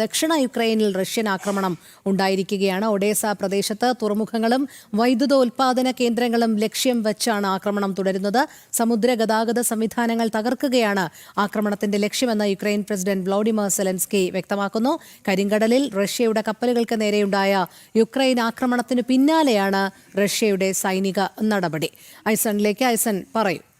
ദക്ഷിണ യുക്രൈനിൽ റഷ്യൻ ആക്രമണം ഉണ്ടായിരിക്കുകയാണ്. ഒഡേസ പ്രദേശത്ത് തുറമുഖങ്ങളും വൈദ്യുത ഉൽപാദന കേന്ദ്രങ്ങളും ലക്ഷ്യം വെച്ചാണ് ആക്രമണം തുടരുന്നത്. സമുദ്ര ഗതാഗത സംവിധാനങ്ങൾ തകർക്കുകയാണ് ആക്രമണത്തിന്റെ ലക്ഷ്യമെന്ന് യുക്രൈൻ പ്രസിഡന്റ് വ്ളോഡിമർ സെലൻസ്കി വ്യക്തമാക്കുന്നു. കരിങ്കടലിൽ റഷ്യയുടെ കപ്പലുകൾക്ക് നേരെയുണ്ടായ യുക്രൈൻ ആക്രമണത്തിന് പിന്നാലെയാണ് റഷ്യയുടെ സൈനിക നടപടി. ഐസണിലേക്ക് ഐസൺ പറയൂ.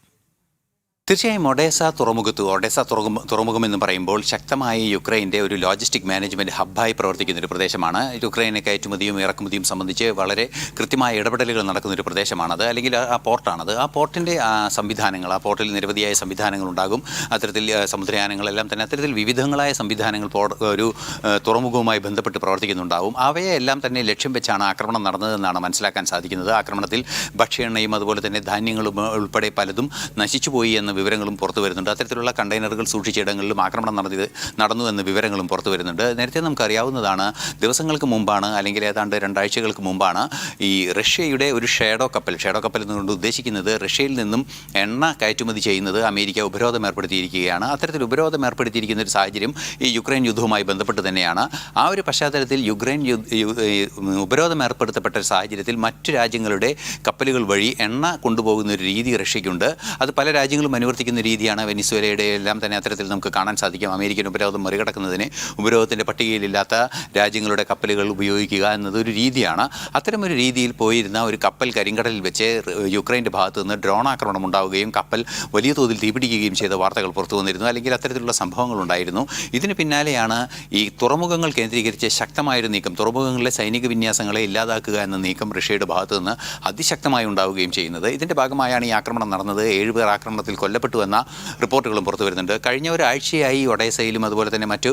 തീർച്ചയായും ഒഡേസ തുറമുഖത്ത് ഒഡേസ തുറമുഖം തുറമുഖം എന്ന് പറയുമ്പോൾ ശക്തമായ യുക്രൈന്റെ ഒരു ലോജിസ്റ്റിക് മാനേജ്മെന്റ് ഹബ്ബായി പ്രവർത്തിക്കുന്ന ഒരു പ്രദേശമാണ്. യുക്രൈനെ കയറ്റുമതിയും ഇറക്കുമതിയും സംബന്ധിച്ച് വളരെ കൃത്യമായ ഇടപെടലുകൾ നടക്കുന്ന ഒരു പ്രദേശമാണത്. അല്ലെങ്കിൽ ആ- പോർട്ടാണത്. ആ പോർട്ടിന്റെ സംവിധാനങ്ങൾ ആ പോർട്ടിൽ നിരവധിയായ സംവിധാനങ്ങൾ ഉണ്ടാകും. അത്തരത്തിൽ സമുദ്രയാനങ്ങളെല്ലാം തന്നെ അത്തരത്തിൽ വിവിധങ്ങളായ സംവിധാനങ്ങൾ ഒരു തുറമുഖവുമായി ബന്ധപ്പെട്ട് പ്രവർത്തിക്കുന്നുണ്ടാവും. അവയെല്ലാം തന്നെ ലക്ഷ്യം വെച്ചാണ് ആക്രമണം നടന്നതെന്നാണ് മനസ്സിലാക്കാൻ സാധിക്കുന്നത്. ആക്രമണത്തിൽ ഭക്ഷ്യ എണ്ണയും അതുപോലെ തന്നെ ധാന്യങ്ങളും ഉൾപ്പെടെ പലതും നശിച്ചുപോയി എന്ന വിവരങ്ങളും പുറത്തു വരുന്നുണ്ട്. അത്തരത്തിലുള്ള കണ്ടെയ്നറുകൾ സൂക്ഷിച്ച ഇടങ്ങളിലും ആക്രമണം നടന്നത് നടന്നു എന്ന വിവരങ്ങളും പുറത്തു വരുന്നുണ്ട്. നേരത്തെ നമുക്കറിയാവുന്നതാണ് ദിവസങ്ങൾക്ക് മുമ്പാണ് അല്ലെങ്കിൽ ഏതാണ്ട് രണ്ടാഴ്ചകൾക്ക് മുമ്പാണ് ഈ റഷ്യയുടെ ഒരു ഷേഡോ കപ്പൽ ഷേഡോ കപ്പൽ എന്നുകൊണ്ട് ഉദ്ദേശിക്കുന്നത് റഷ്യയിൽ നിന്നും എണ്ണ കയറ്റുമതി ചെയ്യുന്നത് അമേരിക്ക ഉപരോധം ഏർപ്പെടുത്തിയിരിക്കുകയാണ്. അത്തരത്തിൽ ഉപരോധം ഏർപ്പെടുത്തിയിരിക്കുന്ന ഒരു സാഹചര്യം ഈ യുക്രൈൻ യുദ്ധവുമായി ബന്ധപ്പെട്ട് തന്നെയാണ്. ആ ഒരു പശ്ചാത്തലത്തിൽ യുക്രൈൻ ഉപരോധം ഏർപ്പെടുത്തപ്പെട്ട ഒരു സാഹചര്യത്തിൽ മറ്റു രാജ്യങ്ങളുടെ കപ്പലുകൾ വഴി എണ്ണ കൊണ്ടുപോകുന്ന ഒരു രീതി റഷ്യയ്ക്കുണ്ട് അത് പല രാജ്യങ്ങളും അനുവർത്തിക്കുന്ന രീതിയാണ് വെനിസ്വേലയുടെ എല്ലാം തന്നെ അത്തരത്തിൽ നമുക്ക് കാണാൻ സാധിക്കും. അമേരിക്കൻ ഉപരോധം മറികടക്കുന്നതിന് ഉപരോധത്തിന്റെ പട്ടികയിലില്ലാത്ത രാജ്യങ്ങളുടെ കപ്പലുകൾ ഉപയോഗിക്കുക എന്നത് ഒരു രീതിയാണ്. അത്തരമൊരു രീതിയിൽ പോയിരുന്ന ഒരു കപ്പൽ കരിങ്കടലിൽ വെച്ച് യുക്രൈന്റെ ഭാഗത്തു നിന്ന് ഡ്രോൺ ആക്രമണം ഉണ്ടാവുകയും കപ്പൽ വലിയ തോതിൽ തീപിടിക്കുകയും ചെയ്ത വാർത്തകൾ പുറത്തു വന്നിരുന്നു. അല്ലെങ്കിൽ അത്തരത്തിലുള്ള സംഭവങ്ങൾ ഉണ്ടായിരുന്നു. ഇതിന് പിന്നാലെയാണ് ഈ തുറമുഖങ്ങൾ കേന്ദ്രീകരിച്ച് ശക്തമായൊരു നീക്കം. തുറമുഖങ്ങളിലെ സൈനിക വിന്യാസങ്ങളെ ഇല്ലാതാക്കുക എന്ന നീക്കം റഷ്യയുടെ ഭാഗത്തു നിന്ന് അതിശക്തമായി ഉണ്ടാവുകയും ചെയ്യുന്നത്. ഇതിന്റെ ഭാഗമായാണ് ഈ ആക്രമണം നടന്നത്. ഏഴുപേർ ആക്രമണത്തിൽ കൊല്ലപ്പെട്ടു എന്ന റിപ്പോർട്ടുകളും പുറത്തു വരുന്നുണ്ട്. കഴിഞ്ഞ ഒരാഴ്ചയായി ഒഡേസയിലും അതുപോലെ തന്നെ മറ്റു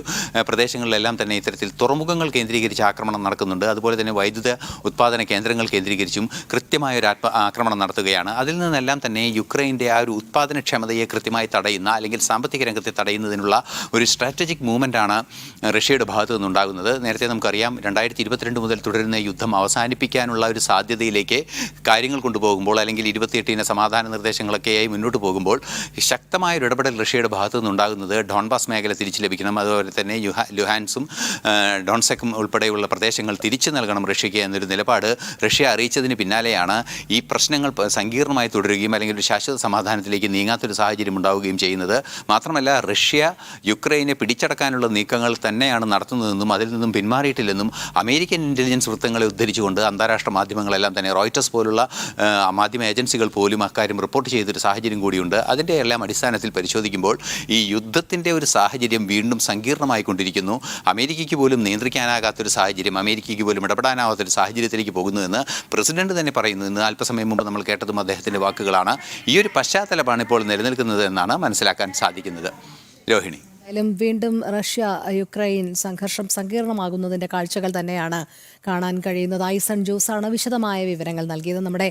പ്രദേശങ്ങളിലെല്ലാം തന്നെ ഇത്തരത്തിൽ തുറമുഖങ്ങൾ കേന്ദ്രീകരിച്ച് ആക്രമണം നടക്കുന്നുണ്ട്. അതുപോലെ തന്നെ വൈദ്യുത ഉത്പാദന കേന്ദ്രങ്ങൾ കേന്ദ്രീകരിച്ചും കൃത്യമായ ഒരു ആക്രമണം നടത്തുകയാണ്. അതിൽ നിന്നെല്ലാം തന്നെ യുക്രൈന്റെ ആ ഒരു ഉത്പാദനക്ഷമതയെ കൃത്യമായി തടയുന്ന അല്ലെങ്കിൽ സാമ്പത്തിക രംഗത്തെ തടയുന്നതിനുള്ള ഒരു സ്ട്രാറ്റജിക് മൂവ്മെന്റാണ് റഷ്യയുടെ ഭാഗത്തു നിന്നുണ്ടാകുന്നത്. നേരത്തെ നമുക്കറിയാം രണ്ടായിരത്തി ഇരുപത്തിരണ്ട് മുതൽ തുടരുന്ന യുദ്ധം അവസാനിപ്പിക്കാനുള്ള ഒരു സാധ്യതയിലേക്ക് കാര്യങ്ങൾ കൊണ്ടുപോകുമ്പോൾ അല്ലെങ്കിൽ ഇരുപത്തിയെട്ടിന് സമാധാന നിർദ്ദേശങ്ങളൊക്കെയായി മുന്നോട്ട് പോകുമ്പോൾ ശക്തമായ ഒരു ഇടപെടൽ റഷ്യയുടെ ഭാഗത്തു നിന്നുണ്ടാകുന്നത് ഡോൺബാസ് മേഖല തിരിച്ചു ലഭിക്കണം. അതുപോലെ തന്നെ ലുഹാൻസും ഡോൺസെക്കും ഉൾപ്പെടെയുള്ള പ്രദേശങ്ങൾ തിരിച്ചു നൽകണം റഷ്യയ്ക്ക് എന്നൊരു നിലപാട് റഷ്യ അറിയിച്ചതിന് പിന്നാലെയാണ് ഈ പ്രശ്നങ്ങൾ സങ്കീർണമായി തുടരുകയും അല്ലെങ്കിൽ ഒരു ശാശ്വത സമാധാനത്തിലേക്ക് നീങ്ങാത്തൊരു സാഹചര്യം ഉണ്ടാവുകയും ചെയ്യുന്നത്. മാത്രമല്ല റഷ്യ യുക്രൈനെ പിടിച്ചടക്കാനുള്ള നീക്കങ്ങൾ തന്നെയാണ് നടത്തുന്നതെന്നും അതിൽ നിന്നും പിന്മാറിയിട്ടില്ലെന്നും അമേരിക്കൻ ഇന്റലിജൻസ് വൃത്തങ്ങളെ ഉദ്ധരിച്ചുകൊണ്ട് അന്താരാഷ്ട്ര മാധ്യമങ്ങളെല്ലാം തന്നെ റോയിറ്റേഴ്സ് പോലുള്ള മാധ്യമ ഏജൻസികൾ പോലും അക്കാര്യം റിപ്പോർട്ട് ചെയ്തൊരു സാഹചര്യം കൂടിയുണ്ട്. അതിന്റെ എല്ലാം അടിസ്ഥാനത്തിൽ പരിശോധിക്കുമ്പോൾ ഈ യുദ്ധത്തിന്റെ ഒരു സാഹചര്യം വീണ്ടും സങ്കീർണമായിക്കൊണ്ടിരിക്കുന്നു. അമേരിക്കയ്ക്ക് പോലും നിയന്ത്രിക്കാനാകാത്തൊരു സാഹചര്യം അമേരിക്കയ്ക്ക് പോലും ഇടപെടാനാവാത്തൊരു സാഹചര്യത്തിലേക്ക് പോകുന്നുവെന്ന് പ്രസിഡന്റ് തന്നെ പറയുന്നു. ഇന്ന് അല്പസമയം മുമ്പ് നമ്മൾ കേട്ടതും അദ്ദേഹത്തിന്റെ വാക്കുകളാണ്. ഈ ഒരു പശ്ചാത്തലമാണ് ഇപ്പോൾ നിലനിൽക്കുന്നത് എന്നാണ് മനസ്സിലാക്കാൻ സാധിക്കുന്നത്. രോഹിണി. എന്തായാലും വീണ്ടും റഷ്യ യുക്രൈൻ സംഘർഷം സങ്കീർണമാകുന്നതിന്റെ കാഴ്ചകൾ തന്നെയാണ് കാണാൻ കഴിയുന്നത്. ഐസൺ ജോസാണ് വിശദമായ വിവരങ്ങൾ നൽകിയത്. നമ്മുടെ